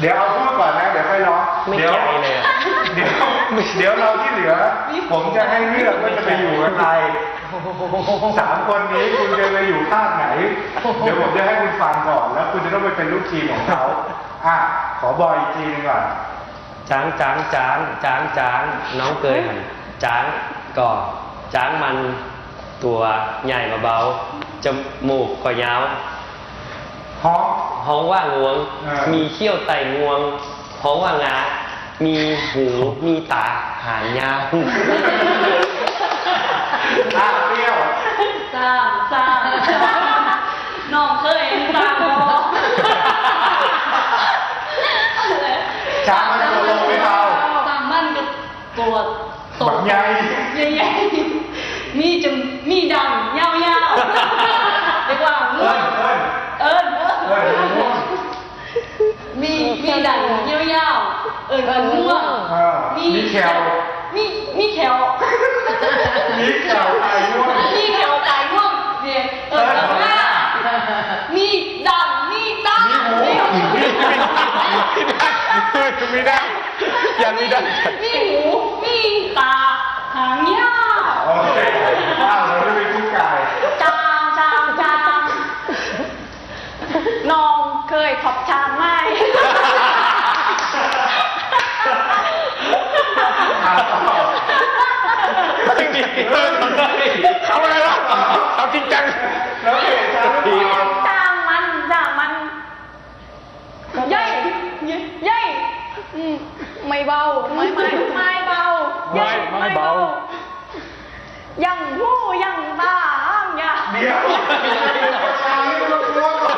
เดี๋ยวเอาพูดก่อนนะเดี๋ยวค่อยร้องไม่เดี๋ยวใจเลยอะเดี๋ยวเดี๋ยวเราที่เหลือ ผมจะให้เลือกว่าจะไปอยู่กับใครสามคนนี้คุณจะไปอยู่ข้างไหน เดี๋ยวผมจะให้คุณฟังก่อนแล้ว คุณจะต้องไปเป็นลูกทีมของเขาอะขอบอยอีกทีหนึงก่อนจ้างจ้างจ้างจ้างจ้างน้องเกยหันจ้างก่อจ้างมันตัวใหญ่มาเบาจมูกก็ยาว ฮ้องห้องว่างวงอ่ามีมีเขี้ยวไต่งวงห้องว่างา มีหูมีตาหางยาวอะเปรี้ยวสร้างสร้างน้องเคยสร้างบ่ช้างมันตัวลงไม่เบาสร้างมันก็ตัวโตแบบใหญ่ใหญ่ๆมีจมมีดำยาวๆเรียกว่าง่ เอิ้ วน เอิ้น เอิญเอิญ เอิ้นง่วง มีมีดำยาวๆเอิญว่าง่วง เออมี แขวมีมีแขวมีแขวไก่ง่วงมีแขวตายง่วงเรียนเอิญว่าหน้ามีดำมีตามีหูไม่ได้ยังไม่ได้มีหูมีตาหางยาวโอเคว้าวเราได้ไปคู่ไก่จางจางจางน้องเคยขอบชามไหม อ่าต่อ จริงจริงเขาอะไรวะเอาจริงจังแล้วเพจช้างหรือเปล่าจางมันจางมันย่อยย่อยอืมไม่เบาไม่ไม่ไม่เบาไม่ย่อยไม่เบายังหูยังตาอย่าเดี๋ยวช้างนี่มันต้องกลัวก่อน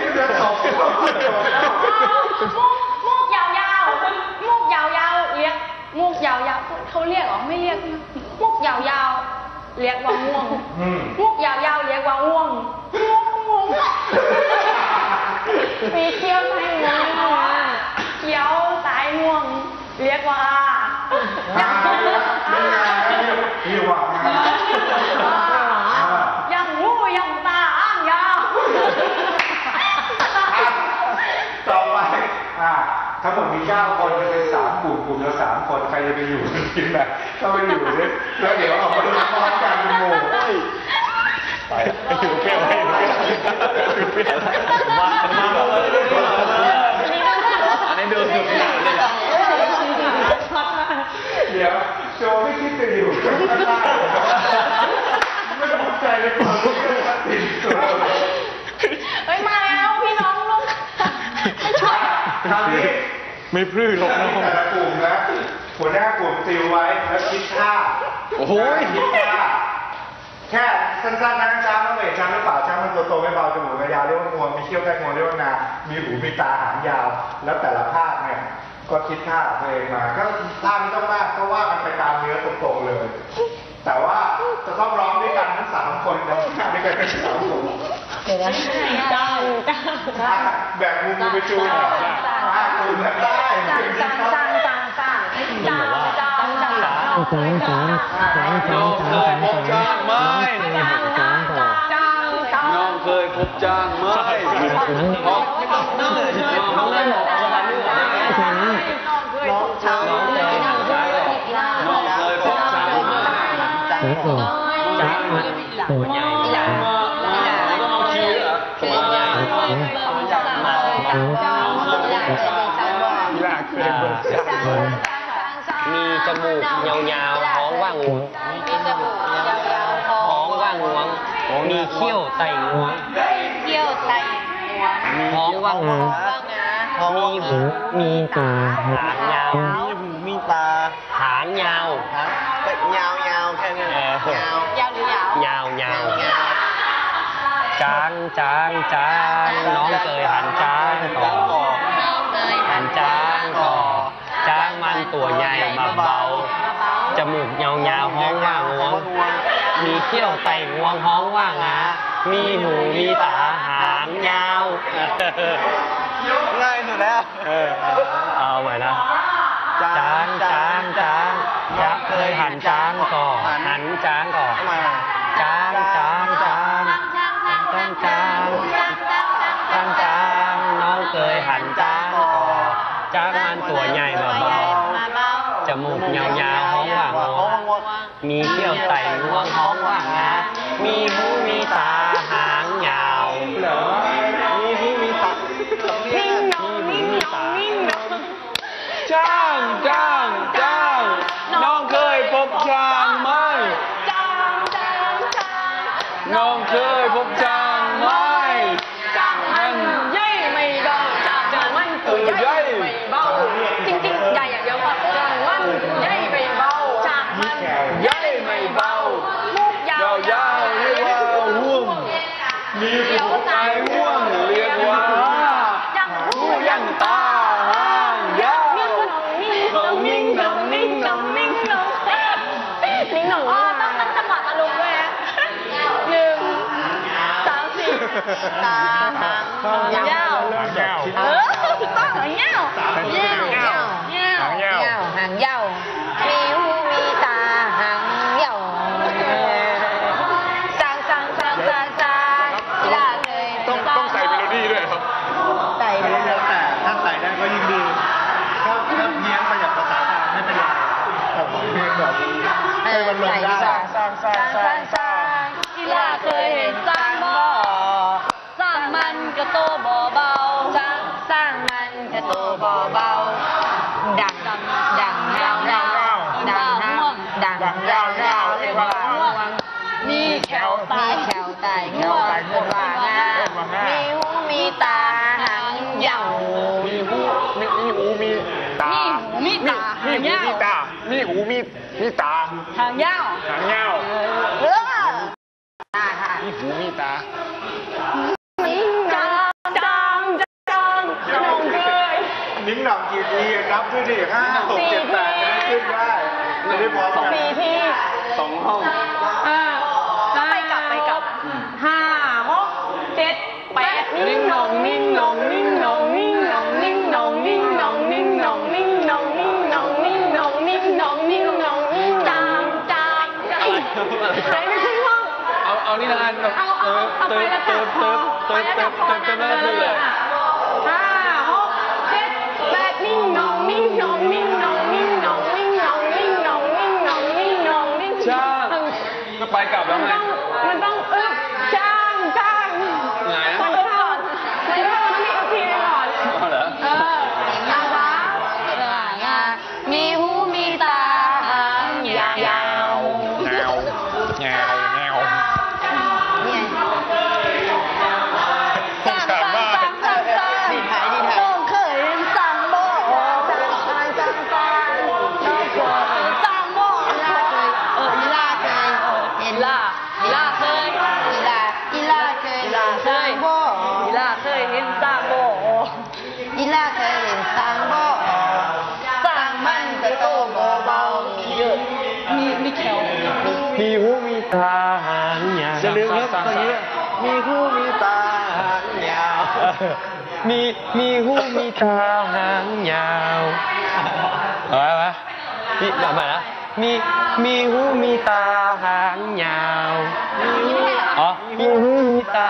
นี่จะตบหัวมันโดนแล้วมุกมุกยาวๆมุกยาวๆเรียกมุก ยาวๆเขาเรียกเหรอไม่เรียกนะมุกยาวๆเรียกว่าง่วงอืมมุกยาวๆเรียกว่าง่วงง่วงง่วงมีเขี้ยวสายง่วงเขี้ยวสายง่วง เรียกว่า อ่าไม่งานนะเนี่ยนี่หวังนะอ่า ยังงูยังตาอ้างยาว อะต่อไปอะทั้งหมดมีเก้าคนจะเป็นสามกลุ่มกลุ่มละสามคนใค รจะไปอยู่ทีมไหนก็ไปอยู่เนี่ยแล้วเดี๋ยวเอาไปพร้อมกันเป็นหมู่ไปอยู่เปรี้ยวให้อยู่เปรี้ยวมามาอันนี้ดูสุดหนักเลยอะเดี๋ยวโจไม่คิดจะอยู่ข้างล่างเหรอไม่ตกใจเลยตอนที่ตัดสินตัวเฮ้ยมาแล้วพี่น้องลูกช่วยคราวนี้ไม่พลื้หรอกนะแต่ละกลุ่มนะ หัวหน้ากลุ่มติวไว้แล้วคิดท่าโอ้โห คิดท่าแค่สั้นๆนะช้างต้องเบรกช้างหรือเปล่าช้างมันตัวโตไม่เบาจมูกยาวเรียกว่างวงมีเขี้ยวใกล้งวงเรียกว่านามีหูมีตาหางยาว แล้วแต่ละภาคเนี่ย ก็คิดท่าของตัวเองมา ก็ท่าไม่ต้องมากก็ว่ากันไปตามเนื้อตรงๆเลย แต่ว่าจะต้องร้องด้วยกันทั้งสามคนร้องด้วยกันทั้งสามคนเดี๋ยวนะจ้างจ้างอะแบ่งมุมมือไปจูนหน่อยอะกลุ่มละได้จ้างจ้าง Trần Trần Trần Trần Trần Trần Trần Mai Nhông khơi phục trang mới Học Học Học Học Hãy subscribe cho kênh Ghiền Mì Gõ Để không bỏ lỡ những video hấp dẫn มีจมูกยาวๆท้องว่างหวงมีจมูกยาวๆท้องว่างงวง มีเขี้ยวไตงวง เขี้ยวไตงวงท้องว่างงวงมีหูมีตาหางยาวมีหูมีตาหางยาวฮะยาวยาวแค่นี้ยาวยาวหรือยาวยาวยาวจางจางจางน้องเตัวใหญ่มาเบา จมูกยาวๆห้องว่างวงมีเขี้ยวไต่งวงห้องว่างงามีหูมีตาหางยาวง่ายสุดแล้วเอาใหม่นะจางจางจางยักเคยหันจางก่อนหันจางก่อนจางจางจางจางจางจางจางน้องเคยหันจางก่อนจางมันตัวใหญ่แบบอก จมูกยาวๆห้องว่างงวมีเขี้ยวไต่งวงห้องว่างงามีหูมีตาหางยาวมีหูมีตานิ่งหนองนิ่งหนองนิ่งหนองจ้างจ้างจ้างน้องเคยพบช้าางมันใหญ่ไม่เบามุกยาวยาวเรียกว่าห่วงมีหูตายห่วงเรียกว่าจังหูยังตาหางยาวนิ่งนองนิ่งหนองนิ่งหนองนิ่งหนองนิ่งหนองอ๋อต้องตั้งจังหวะตะลุกด้วยหนึ่งสามสี่ตาหางยาว ลงได้สร้างสร้างสร้างสร้างสร้างกีฬาเคยเห็นสร้างบ่อสร้างมันก็โตบ่เบาสร้างสร้างมันจะโตเบาเบาดังดังดังยาวดังดังดังยาวยาวเรียกว่าง่วงมีแขวตามียแขวไตแขวไตเกิดว่างามีหูมีตาหางยาวมีหูมีมีหูมีตามีหูมีตาหางยาว มีตามีหูมีมีตาหางยาวหางยาวเออตาค่ะมีหูมีตาจางจางจางหนองเคยนิ้งหน่องกี่ทีนับด้วยดิห้าหกเจ็ดแปดจะได้ขึ้นได้จะได้พร้อมกันสี่ที่สองห้องอ่าไปกลับไปกลับห้าหกเจ็ดแปดนิ่งหนองนิ่งหนองนิ่งหนอง เอาเอานี่ละกันแบบเอาเอาเอาไปแล้วเติจัมบเติมเติมเติมเติมเติมเติมเติมขึ้นเลยห้าหกเจ็ดแปดนิ่งหนองนิ่งหนองนิ่งหนองนิ่งหนองนิ่งหนองนิ่งหนองนิ่งหนองนิ่งหนองนิ่งจ้างก็ไปกลับแล้วมันไงต้องมันต้อง มครับตรงนี้มีคู่มีตาหางยาว มีมีหูมีตาหางยาวเอาไว้ไว้นี่กลับมาละมีมีหูมีตาหางยาวอ๋อมีหูมีตา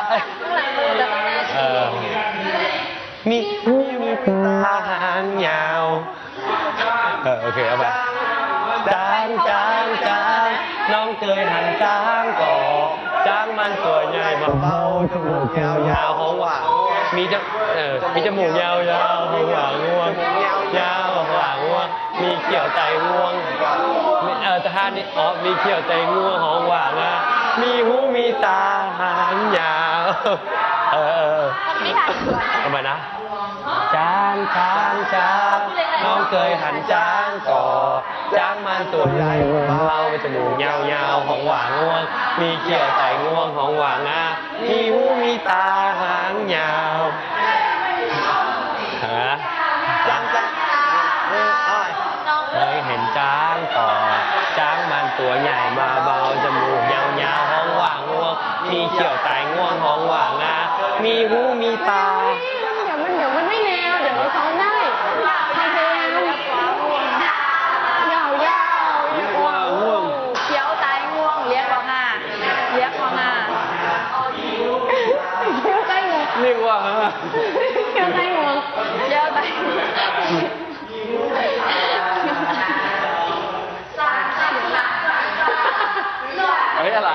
เออมีหูมีตาหางยาวเออโอเคเอาไปจางจางจางน้องเคยหันจางก่อ จางมันตัวใหญ่มาเบาจมูกยาวยาวของหวานมีจมเออมีจมูกยาวยาวของหวานง่วงยาวของหวานง่วงมีเขียวใจง่วงเออท่านี้อ๋อมีเขียวใจง่วงของหวานนะมีหูมีตาหางยาวเออเออไม่ทันทำไมนะจางจางจาง น้องเคยหันจางก่อจางมันตัวใหญ่เบาจมูกยาวๆของหวานง่วง มีเขียวใส่ง่วงของหวานงามีหูมีตาหางยาวฮะจางจางเคยเห็นจางก่อจางมันตัวใหญ่มาเบาจมูกยาวๆของหวานง่วง มีเขียวใส่ง่วงของหวานงามีหูมีตา อะไร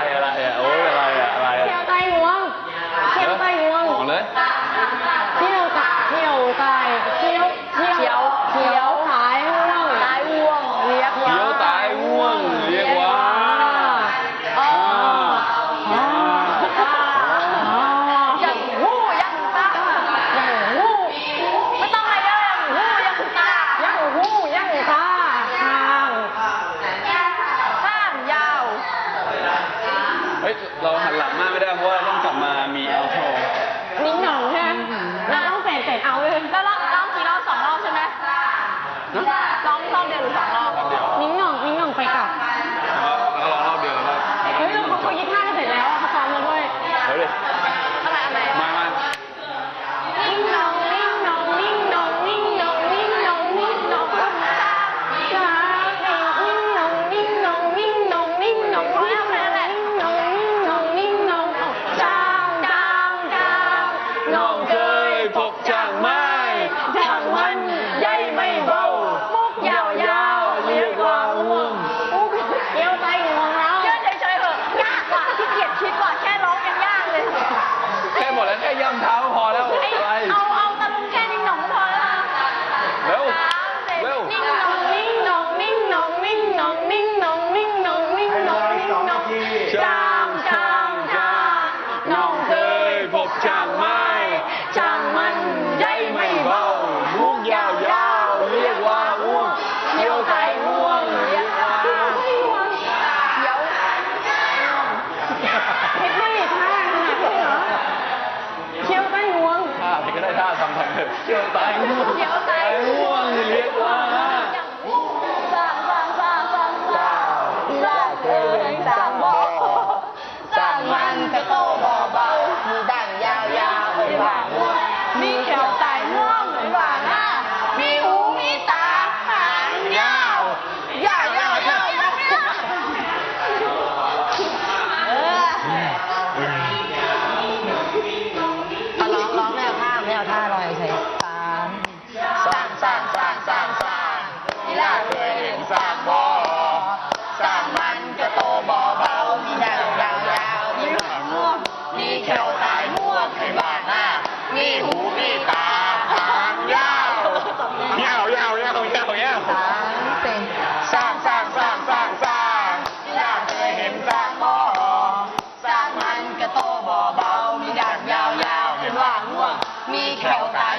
やっ。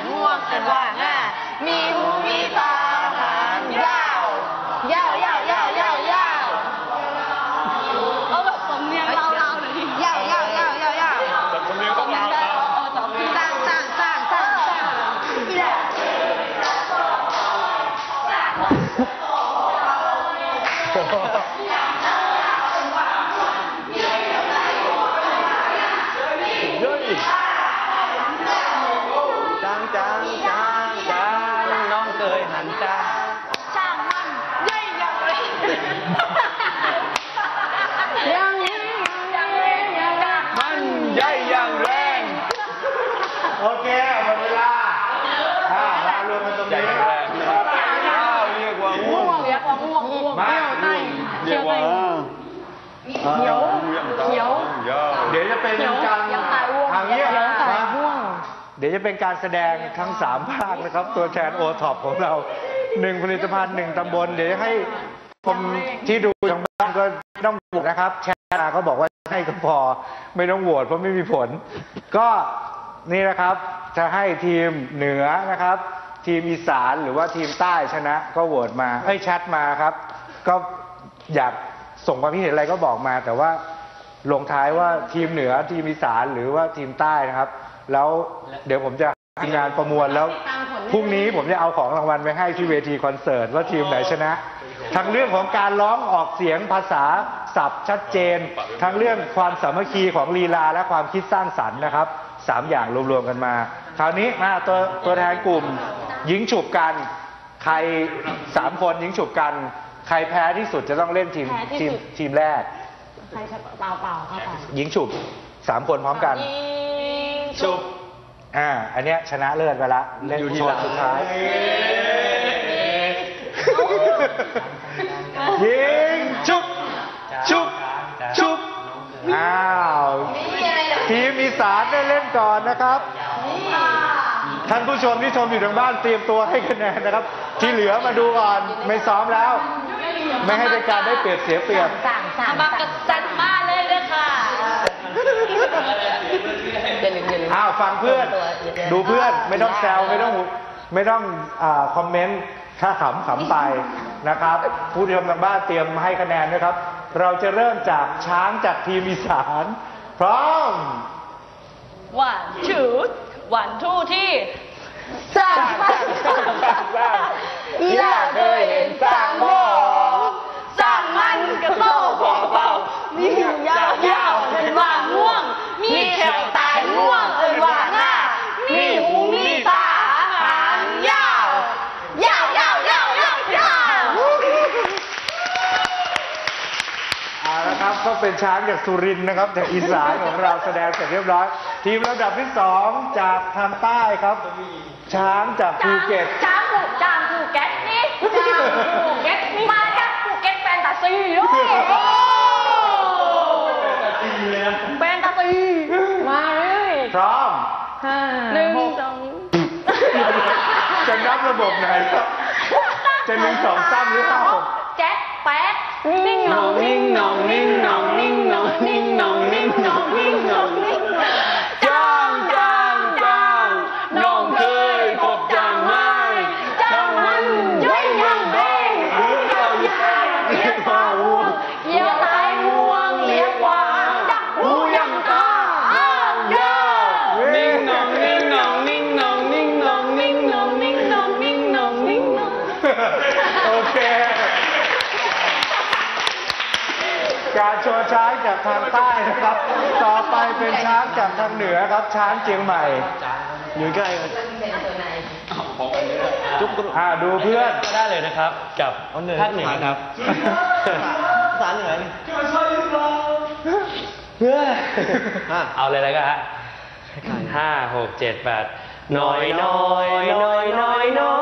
cha cha non cười hẳn cha chàng mặn dây dầu มันใหญ่อย่างแรงโอเคหมดเวลาอ่าเรารวมกันตรงนี้ข้าวเรียกว่าง่วง เรียกว่าง่วงง่วงเปรี้ยวไต้เรียกว่าเขียวเขียว เดี๋ยวจะเป็นการทางเงียบ ดี๋ยวจะเป็นการแสดงทั้งสามภาคนะครับ ตัวแทนโอท็อปของเราหนึ่งผลิตภัณฑ์หนึ่งตำบล เดี๋ยวให้คนที่ดูทางบ้านก็ต้องโหวนะครับ แชร์เขาบอกว่าให้ก็พอไม่ต้องโหวตเพราะไม่มีผล ก็นี่นะครับจะให้ทีมเหนือนะครับ ทีมอีสานหรือว่าทีมใต้ชนะ ก็โหวตมาให้ยแชทมาครับ ก็อยากส่งความคิดเห็นอะไรก็บอกมา แต่ว่าลงท้ายว่าทีมเหนือทีมอีสานหรือว่าทีมใต้นะครับ แล้วเดี๋ยวผมจะทีงานประมวลแล้วพรุ่งนี้ผมจะเอาของรางวัลไปให้ที่เวทีคอนเสิร์ตว่าทีมไหนชนะ ทั้งเรื่องของการร้องออกเสียงภาษาสับชัดเจน ทั้งเรื่องความสามัคคีของลีลาและความคิดสร้างสรรค์นะครับสามอย่างรวมๆกันมา คราวนี้มาตัวตัวแทนกลุ่มยิงฉุบกัน ใครสามคนยิงฉุบกัน ใครแพ้ที่สุดจะต้องเล่นทีมทีมทีมแรกใครเปล่าเปล่าครับยิงฉุบสามคนพร้อมกัน จบอ่า อันเนี้ยชนะเลิศไปละเล่นอดโซนสุดท้ายยิงชุบชุบชุบอ้าวทีมอีสานได้เล่นก่อนนะครับ ท่านผู้ชมที่ชมอยู่ทางบ้านเตรียมตัวให้คะแนนนะครับ ที่เหลือมาดูก่อน ไม่ซ้อมแล้ว ไม่ให้เป็นการได้เปรียบเสียเปรียบ สั่งสั่ ฟังเพื่อน ดูเพื่อนไม่ต้องแซวไม่ต้องไม่ต้องอาคอมเมนต์ถ้าขำขำไปนะครับ ผู้ที่ชมทางบ้านเตรียมให้คะแนนนะครับ เราจะเริ่มจากช้างจากทีมอีสาน พร้อม one two one two ที่สั่งสั่งสั่งสั่งสั่งอีหล่าเคยเห็นสั่งหม้อ สั่งมันกระโตกเบาๆมีหูยาวๆเป็นว่าง่วง มีแขวตายง่วงเอ่ยว่าหน้า มีหูมีตาหางยาว ยาวยาวยาวยาวยาว เอาละครับก็ เป็นช้างจากสุรินทร์นะครับจากอีสานของเราแสดงเสร็จเรียบร้อย ทีมลำดับที่สองจากทางใต้ครับ ช้างจากภูเก็ต จ้างผูกจ้างผูกแก๊สนี่จ้างผูกแก๊สนี่มาจากภูเก็ตแฟนตาซีด้วยแฟนตาซีมาเลยพร้อมหนึ่งสองจะนับระบบไหนครับ จะหนึ่งสองสามหรือเปล่าแจ็คแป๊ดนิ่งหนองนิ่งหนองนิ่งหนอง ning, no, ning, no, ning, no, no. การโชว์ช้างจากทางใต้นะครับ ต่อไปเป็นช้างจากทางเหนือครับช้างเชียงใหม่อยู่ใกล้กันจุ๊บกรุ๊ปอ่าดูเพื่อนได้เลยนะครับ กับภาคเหนือครับภาษาเหนือนี่เอาเลยแล้วกันฮะห้าหกเจ็ดแปดน้อยน้อยน้อยน้อยน้อย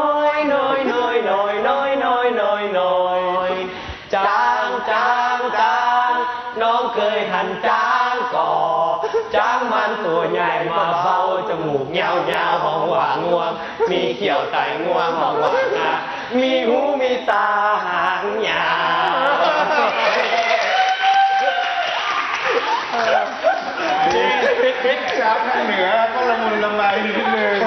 จมูกยาวยาวหองหวานงวง มีเขียวไตงวงหองหวานนะมีหูมีตาหางยาวช้างทางเหนือก็ละมุนละไมนิดนึง